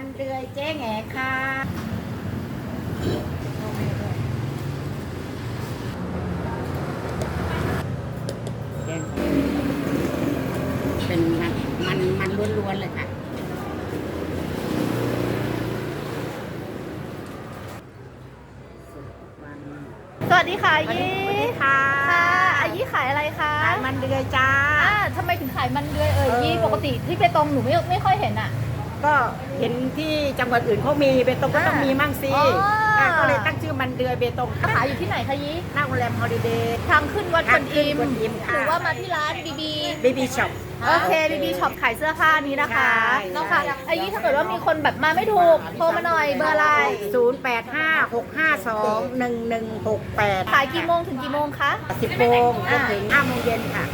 มันเดือยเจ๊แหงค่ะเป็นมันมันมันล้วนๆเลยค่ะ สวัสดีค่ะอาสวัสยี่ดีค่ะค่ะ อายี่ขายอะไรคะขายมันเดือยจ้า อ่าทำไมถึงขายมันเดือยเอ่ยเออ ยี่ปกติที่เปตงหนูไม่ไม่ค่อยเห็นอะ ก็เห็นที่จังหวัดอื่นเขามีเบตงก็ต้องอ่ามีมีมั่งสิอ๋ออะก็เลยตั้งชื่อมันเดือยเบตงขายอยู่ที่ไหนคะยี่หน้าโรงแรมฮอลิเดย์ ทางขึ้นวัดกวนอิมทางขึ้นกวนอิมค่ะ หรือว่ามาที่ร้านบีบี บีบีช็อป โอเคบีบีช็อปขายเสื้อผ้านี้นะคะใช่เนาะค่ะอายี่ถ้าเกิดว่ามีคนแบบมาไม่ถูก โทรมาหน่อยเบอร์อะไร ศูนย์แปดห้าหกห้าสองหนึ่งหนึ่งหกแปดขายกี่โมงถึงกี่โมงคะ สิบโมงจนถึงห้าโมงเย็นค่ะ